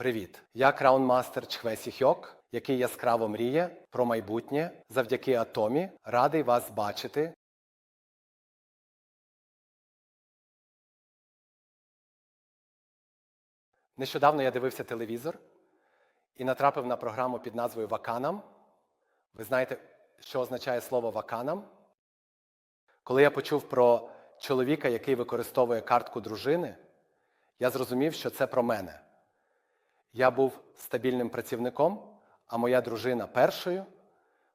Привіт! Я краунмастер Чхвесі Хьок, який яскраво мріє про майбутнє завдяки Атомі. Радий вас бачити. Нещодавно я дивився телевізор і натрапив на програму під назвою Ваканам. Ви знаєте, що означає слово ваканам? Коли я почув про чоловіка, який використовує картку дружини, я зрозумів, що це про мене. Я був стабільним працівником, а моя дружина першою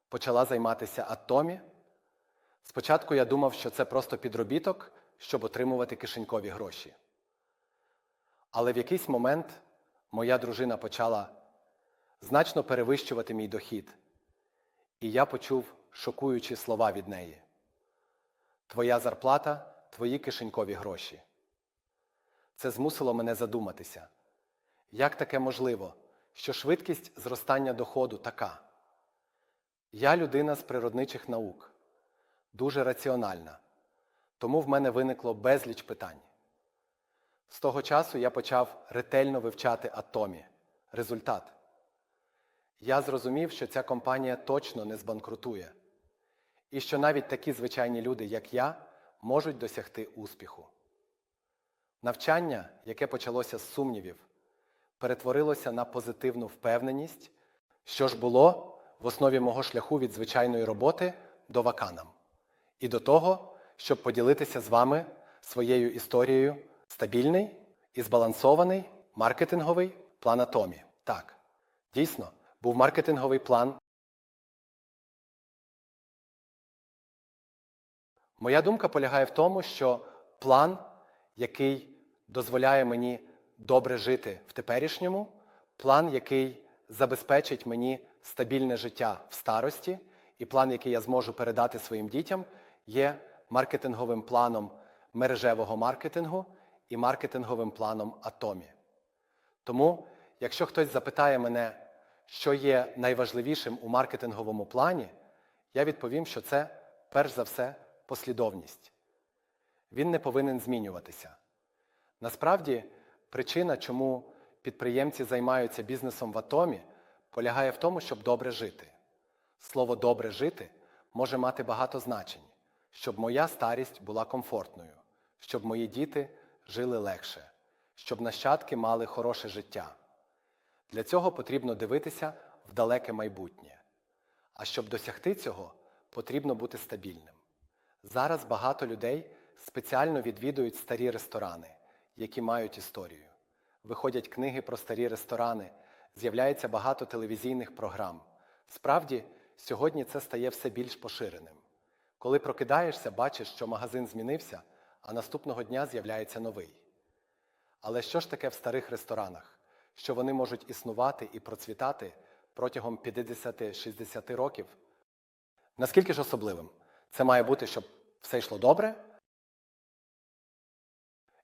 почала займатися атомі. Спочатку я думав, що це просто підробіток, щоб отримувати кишенькові гроші. Але в якийсь момент моя дружина почала значно перевищувати мій дохід, і я почув шокуючі слова від неї. Твоя зарплата твої кишенькові гроші. Це змусило мене задуматися. Як таке можливо, що швидкість зростання доходу така? Я людина з природничих наук, дуже раціональна, тому в мене виникло безліч питань. З того часу я почав ретельно вивчати Атомі. Результат. Я зрозумів, що ця компанія точно не збанкрутує, і що навіть такі звичайні люди, як я, можуть досягти успіху. Навчання, яке почалося з сумнівів, перетворилося на позитивну впевненість, що ж було в основі мого шляху від звичайної роботи до ваканам, і до того, щоб поділитися з вами своєю історією стабільний і збалансований маркетинговий план Атомі. Так, дійсно, був маркетинговий план. Моя думка полягає в тому, що план, який дозволяє мені добре жити в теперішньому, план, який забезпечить мені стабільне життя в старості, і план, який я зможу передати своїм дітям, є маркетинговим планом мережевого маркетингу і маркетинговим планом Атомі. Тому, якщо хтось запитає мене, що є найважливішим у маркетинговому плані, я відповім, що це перш за все послідовність. Він не повинен змінюватися. Насправді, причина, чому підприємці займаються бізнесом в Атомі, полягає в тому, щоб добре жити. Слово добре жити може мати багато значень, щоб моя старість була комфортною, щоб мої діти жили легше, щоб нащадки мали хороше життя. Для цього потрібно дивитися в далеке майбутнє. А щоб досягти цього, потрібно бути стабільним. Зараз багато людей спеціально відвідують старі ресторани, які мають історію. Виходять книги про старі ресторани, з'являється багато телевізійних програм. Справді, сьогодні це стає все більш поширеним. Коли прокидаєшся, бачиш, що магазин змінився, а наступного дня з'являється новий. Але що ж таке в старих ресторанах? Що вони можуть існувати і процвітати протягом 50-60 років? Наскільки ж особливим? Це має бути, щоб все йшло добре?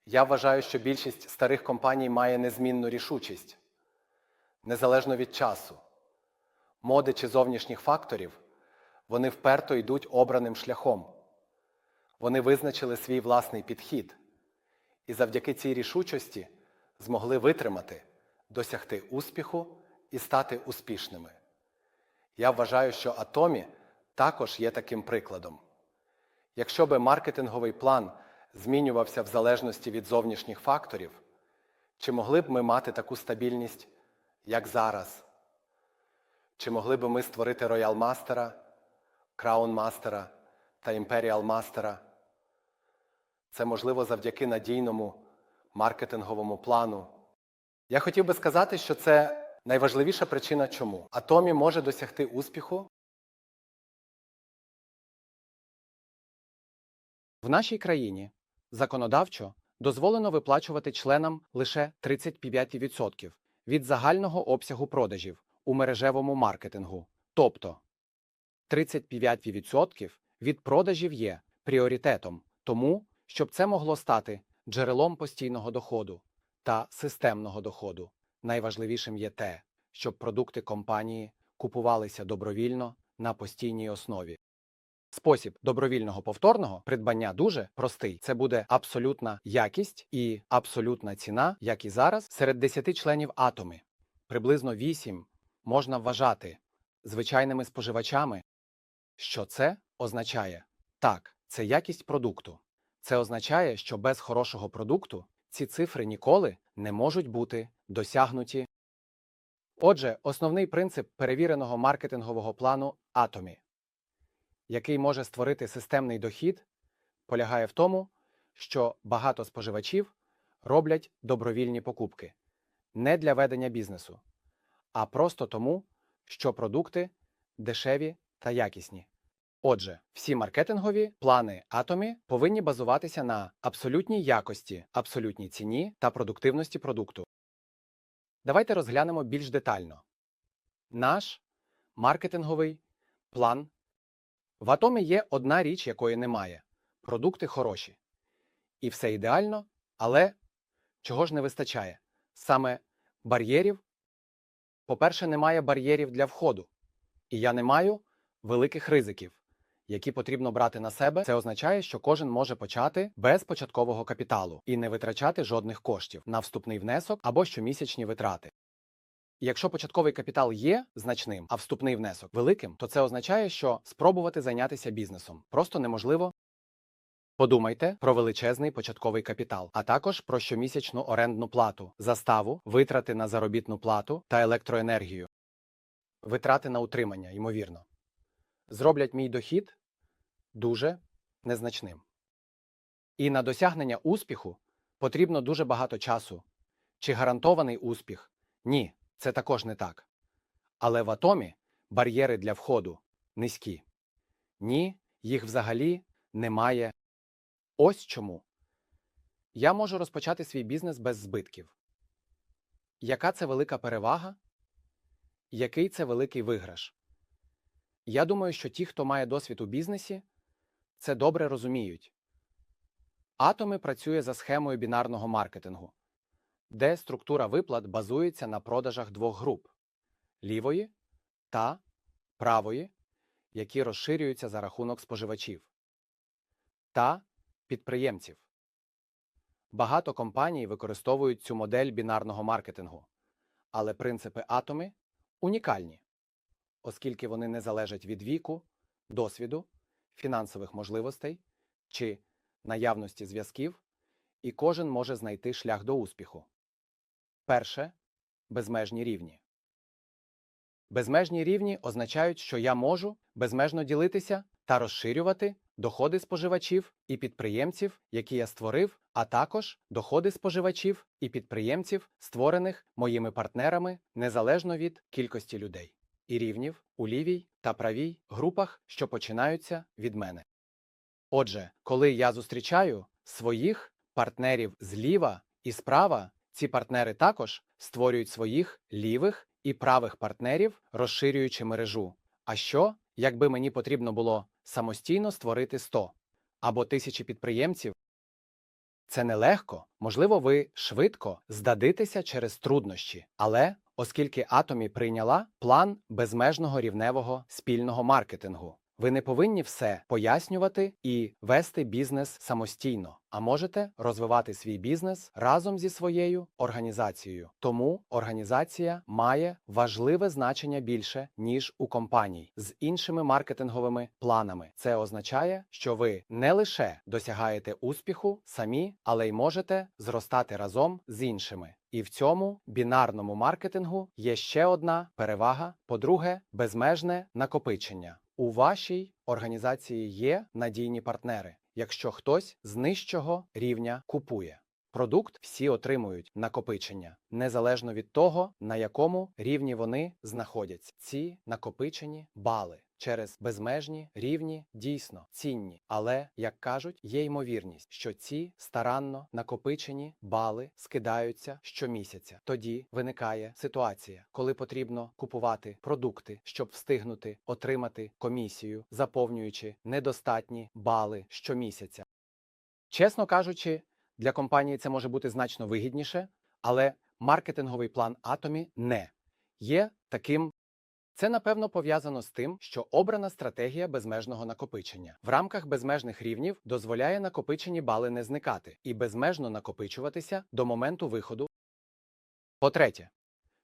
Я вважаю, що більшість старих компаній має незмінну рішучість, незалежно від часу, моди чи зовнішніх факторів, вони вперто йдуть обраним шляхом. Вони визначили свій власний підхід і завдяки цій рішучості змогли витримати, досягти успіху і стати успішними. Я вважаю, що Атомі також є таким прикладом. Якщо би маркетинговий план змінювався в залежності від зовнішніх факторів, чи могли б ми мати таку стабільність, як зараз? Чи могли б ми створити Royal Master, Crown Master та Imperial Master? Це можливо завдяки надійному маркетинговому плану. Я хотів би сказати, що це найважливіша причина чому. Атомі може досягти успіху В нашій країні законодавчо дозволено виплачувати членам лише 35% від загального обсягу продажів у мережевому маркетингу. Тобто 35% від продажів є пріоритетом, тому щоб це могло стати джерелом постійного доходу та системного доходу. Найважливішим є те, щоб продукти компанії купувалися добровільно на постійній основі. Спосіб добровільного повторного придбання дуже простий. Це буде абсолютна якість і абсолютна ціна, як і зараз, серед 10 членів атоми. приблизно 8 можна вважати звичайними споживачами. Що це означає? Так, це якість продукту. Це означає, що без хорошого продукту ці цифри ніколи не можуть бути досягнуті. Отже, основний принцип перевіреного маркетингового плану Atomy, який може створити системний дохід, полягає в тому, що багато споживачів роблять добровільні покупки не для ведення бізнесу, а просто тому, що продукти дешеві та якісні. Отже, всі маркетингові плани Atomy повинні базуватися на абсолютній якості, абсолютній ціні та продуктивності продукту. Давайте розглянемо більш детально. Наш маркетинговий план. В Атомі є одна річ, якої немає продукти хороші. І все ідеально, але чого ж не вистачає? Саме бар'єрів. По-перше, немає бар'єрів для входу. І я не маю великих ризиків, які потрібно брати на себе. Це означає, що кожен може почати без початкового капіталу і не витрачати жодних коштів на вступний внесок або щомісячні витрати. Якщо початковий капітал є значним, а вступний внесок великим, то це означає, що спробувати зайнятися бізнесом просто неможливо. Подумайте про величезний початковий капітал, а також про щомісячну орендну плату, заставу, витрати на заробітну плату та електроенергію, витрати на утримання, ймовірно, зроблять мій дохід дуже незначним. І на досягнення успіху потрібно дуже багато часу. Чи гарантований успіх? Ні, це також не так. Але в атомі бар'єри для входу низькі. Ні, їх взагалі немає. Ось чому. Я можу розпочати свій бізнес без збитків. Яка це велика перевага? Який це великий виграш? Я думаю, що ті, хто має досвід у бізнесі, це добре розуміють. Атоми працює за схемою бінарного маркетингу, де структура виплат базується на продажах двох груп лівої та правої, які розширюються за рахунок споживачів, та підприємців. Багато компаній використовують цю модель бінарного маркетингу, але принципи атоми унікальні, оскільки вони не залежать від віку, досвіду, фінансових можливостей чи наявності зв'язків, і кожен може знайти шлях до успіху. Перше безмежні рівні. Безмежні рівні означають, що я можу безмежно ділитися та розширювати доходи споживачів і підприємців, які я створив, а також доходи споживачів і підприємців, створених моїми партнерами незалежно від кількості людей і рівнів у лівій та правій групах, що починаються від мене. Отже, коли я зустрічаю своїх партнерів зліва і справа, ці партнери також створюють своїх лівих і правих партнерів, розширюючи мережу. А що, якби мені потрібно було самостійно створити 100 або тисячі підприємців? Це нелегко, можливо, ви швидко здадитеся через труднощі, але оскільки Атомі прийняла план безмежного рівневого спільного маркетингу, ви не повинні все пояснювати і вести бізнес самостійно, а можете розвивати свій бізнес разом зі своєю організацією. Тому організація має важливе значення більше, ніж у компаній з іншими маркетинговими планами. Це означає, що ви не лише досягаєте успіху самі, але й можете зростати разом з іншими. І в цьому бінарному маркетингу є ще одна перевага: по-друге, безмежне накопичення. У вашій організації є надійні партнери, якщо хтось з нижчого рівня купує. Продукт всі отримують накопичення, незалежно від того, на якому рівні вони знаходяться. Ці накопичені бали через безмежні рівні дійсно цінні, але як кажуть, є ймовірність, що ці старанно накопичені бали скидаються щомісяця. Тоді виникає ситуація, коли потрібно купувати продукти, щоб встигнути отримати комісію, заповнюючи недостатні бали щомісяця. Чесно кажучи, для компанії це може бути значно вигідніше, але маркетинговий план Атомі не є таким. Це напевно пов'язано з тим, що обрана стратегія безмежного накопичення в рамках безмежних рівнів дозволяє накопичені бали не зникати і безмежно накопичуватися до моменту виходу. По-третє,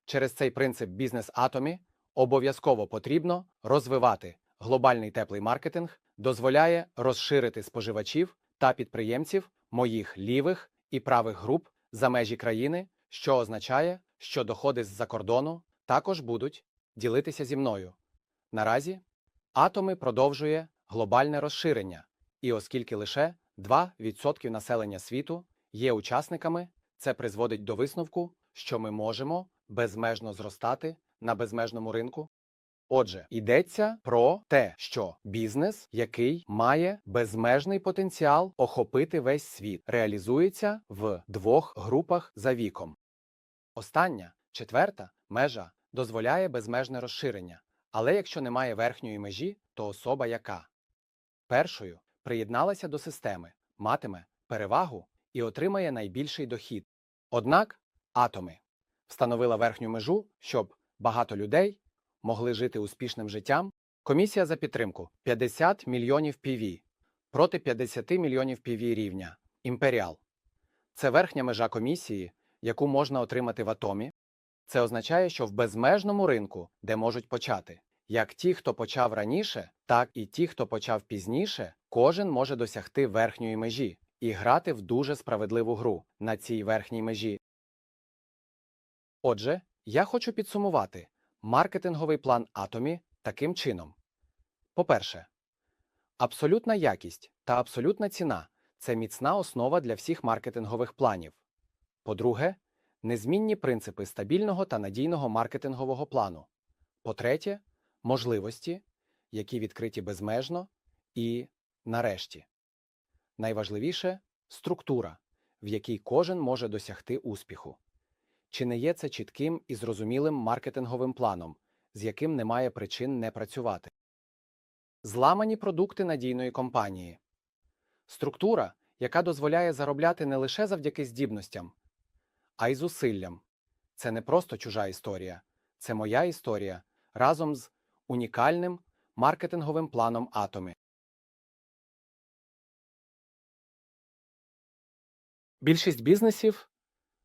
Через цей принцип бізнес атомі обов'язково потрібно розвивати глобальний теплий маркетинг, дозволяє розширити споживачів та підприємців моїх лівих і правих груп за межі країни, що означає, що доходи з-за кордону також будуть ділитися зі мною. Наразі атоми продовжує глобальне розширення, і оскільки лише 2% населення світу є учасниками, це призводить до висновку, що ми можемо безмежно зростати на безмежному ринку. Отже, йдеться про те, що бізнес, який має безмежний потенціал охопити весь світ, реалізується в двох групах за віком. Остання, четверта межа дозволяє безмежне розширення, але якщо немає верхньої межі, то особа, яка першою приєдналася до системи, матиме перевагу і отримає найбільший дохід. Однак атоми встановила верхню межу, щоб багато людей могли жити успішним життям. Комісія за підтримку 50 мільйонів PV проти 50 мільйонів PV рівня. Імперіал. Це верхня межа комісії, яку можна отримати в атомі. Це означає, що в безмежному ринку, де можуть почати, як ті, хто почав раніше, так і ті, хто почав пізніше, кожен може досягти верхньої межі і грати в дуже справедливу гру на цій верхній межі. Отже, я хочу підсумувати маркетинговий план Атомі таким чином. По-перше, абсолютна якість та абсолютна ціна це міцна основа для всіх маркетингових планів. По-друге, незмінні принципи стабільного та надійного маркетингового плану. По-третє, можливості, які відкриті безмежно. І, нарешті, найважливіше структура, в якій кожен може досягти успіху. Чи не є це чітким і зрозумілим маркетинговим планом, з яким немає причин не працювати? Зламані продукти надійної компанії. Структура, яка дозволяє заробляти не лише завдяки здібностям, а й зусиллям. Це не просто чужа історія, це моя історія разом з унікальним маркетинговим планом Атоми. Більшість бізнесів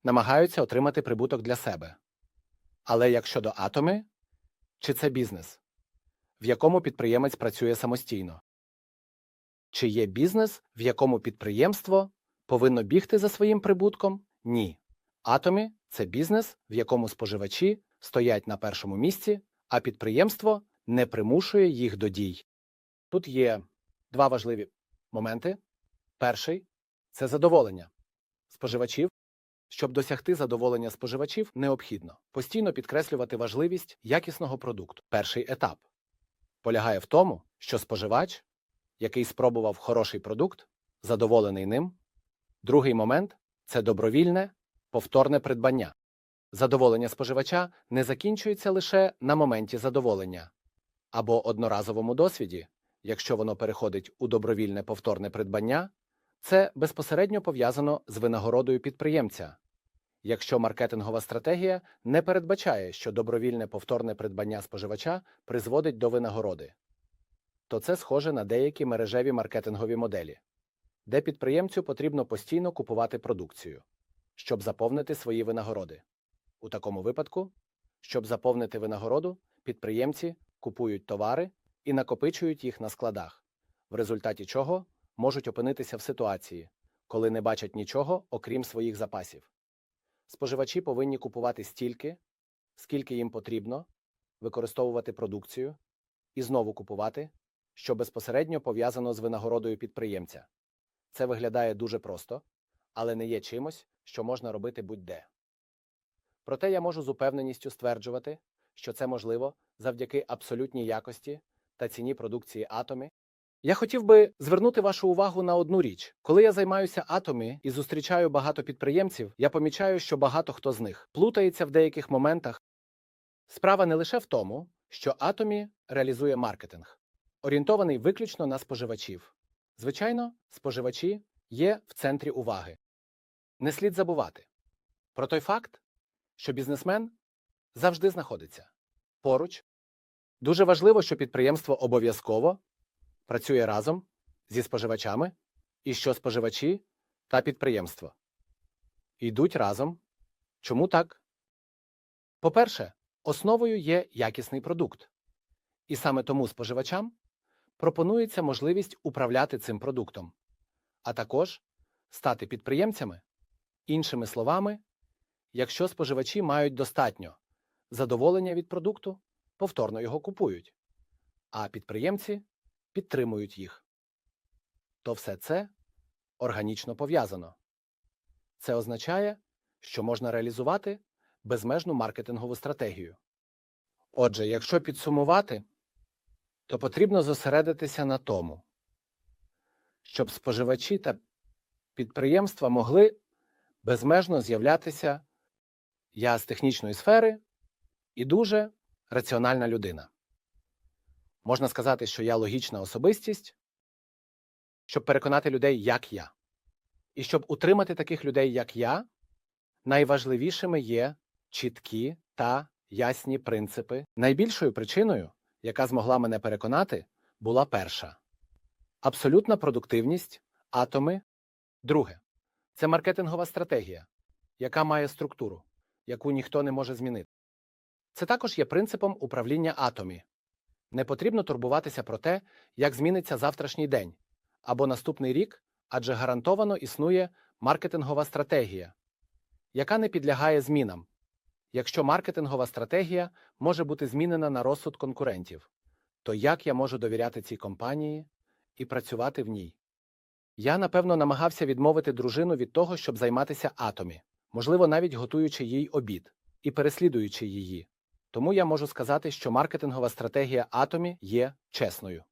намагаються отримати прибуток для себе. Але як щодо атоми, чи це бізнес, в якому підприємець працює самостійно? Чи є бізнес, в якому підприємство повинно бігти за своїм прибутком? Ні. Атомі це бізнес, в якому споживачі стоять на першому місці, а підприємство не примушує їх до дій. Тут є два важливі моменти. Перший це задоволення споживачів. Щоб досягти задоволення споживачів, необхідно постійно підкреслювати важливість якісного продукту. Перший етап полягає в тому, що споживач, який спробував хороший продукт, задоволений ним. Другий момент це добровільне, повторне придбання. Задоволення споживача не закінчується лише на моменті задоволення або одноразовому досвіді, якщо воно переходить у добровільне повторне придбання, це безпосередньо пов'язано з винагородою підприємця. Якщо маркетингова стратегія не передбачає, що добровільне повторне придбання споживача призводить до винагороди, то це схоже на деякі мережеві маркетингові моделі, де підприємцю потрібно постійно купувати продукцію, щоб заповнити свої винагороди. У такому випадку, щоб заповнити винагороду, підприємці купують товари і накопичують їх на складах, в результаті чого можуть опинитися в ситуації, коли не бачать нічого, окрім своїх запасів. Споживачі повинні купувати стільки, скільки їм потрібно, використовувати продукцію і знову купувати, що безпосередньо пов'язано з винагородою підприємця. Це виглядає дуже просто, але не є чимось, що можна робити будь-де. Проте я можу з упевненістю стверджувати, що це можливо завдяки абсолютній якості та ціні продукції атоми. Я хотів би звернути вашу увагу на одну річ. Коли я займаюся атомі і зустрічаю багато підприємців, я помічаю, що багато хто з них плутається в деяких моментах. Справа не лише в тому, що атомі реалізує маркетинг, орієнтований виключно на споживачів. Звичайно, споживачі є в центрі уваги. Не слід забувати про той факт, що бізнесмен завжди знаходиться поруч. Дуже важливо, що підприємство обов'язково працює разом зі споживачами і що споживачі та підприємство йдуть разом. Чому так? По-перше, основою є якісний продукт. І саме тому споживачам пропонується можливість управляти цим продуктом, а також стати підприємцями. Іншими словами, якщо споживачі мають достатньо задоволення від продукту, повторно його купують, а підприємці підтримують їх. То все це органічно пов'язано. Це означає, що можна реалізувати безмежну маркетингову стратегію. Отже, якщо підсумувати, то потрібно зосередитися на тому, щоб споживачі та підприємства могли безмежно з'являтися я з технічної сфери і дуже раціональна людина. Можна сказати, що я логічна особистість, щоб переконати людей, як я. І щоб утримати таких людей, як я, найважливішими є чіткі та ясні принципи. Найбільшою причиною, яка змогла мене переконати, була перша абсолютна продуктивність, атоми. Друге це маркетингова стратегія, яка має структуру, яку ніхто не може змінити. Це також є принципом управління атомі. Не потрібно турбуватися про те, як зміниться завтрашній день або наступний рік, адже гарантовано існує маркетингова стратегія, яка не підлягає змінам, якщо маркетингова стратегія може бути змінена на розсуд конкурентів, то як я можу довіряти цій компанії і працювати в ній? Я, напевно, намагався відмовити дружину від того, щоб займатися атомі, можливо, навіть готуючи їй обід і переслідуючи її. Тому я можу сказати, що маркетингова стратегія атомі є чесною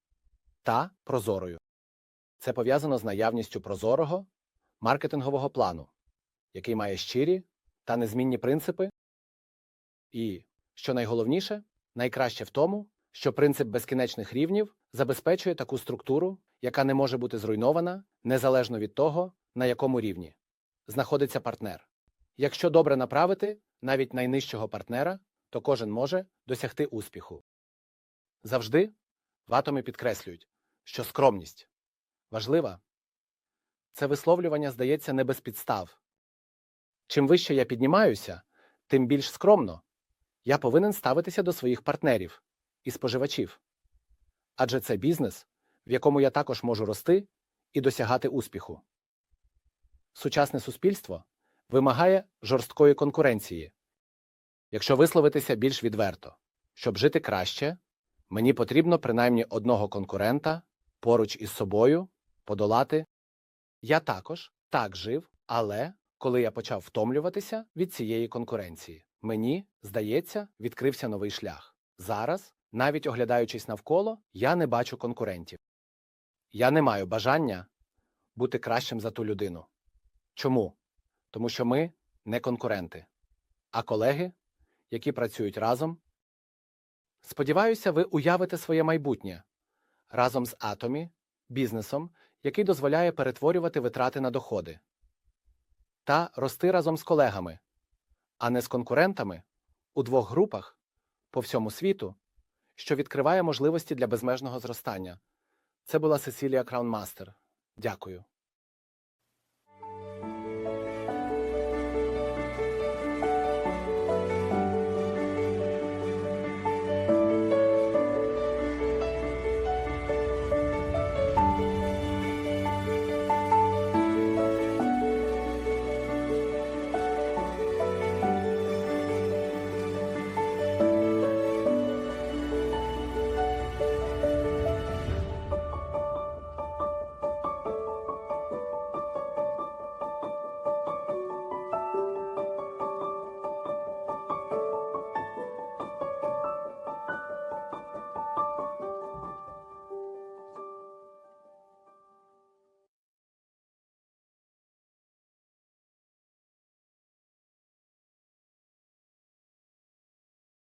та прозорою. Це пов'язано з наявністю прозорого маркетингового плану, який має щирі та незмінні принципи. І, що найголовніше, найкраще в тому, що принцип безкінечних рівнів забезпечує таку структуру, яка не може бути зруйнована незалежно від того, на якому рівні знаходиться партнер. Якщо добре направити навіть найнижчого партнера, то кожен може досягти успіху. Завжди в атомі підкреслюють, що скромність важлива. Це висловлювання здається не без підстав. Чим вище я піднімаюся, тим більш скромно я повинен ставитися до своїх партнерів і споживачів. Адже це бізнес, в якому я також можу рости і досягати успіху. Сучасне суспільство вимагає жорсткої конкуренції. Якщо висловитися більш відверто, щоб жити краще, мені потрібно принаймні одного конкурента поруч із собою подолати. Я також так жив, але коли я почав втомлюватися від цієї конкуренції, мені, здається, відкрився новий шлях. Зараз, навіть оглядаючись навколо, я не бачу конкурентів. Я не маю бажання бути кращим за ту людину. Чому? Тому що ми не конкуренти, а колеги, які працюють разом. Сподіваюся, ви уявите своє майбутнє разом з Атомі, бізнесом, який дозволяє перетворювати витрати на доходи та рости разом з колегами, а не з конкурентами у двох групах по всьому світу, що відкриває можливості для безмежного зростання. Це була Сесілія Краунмастер. Дякую.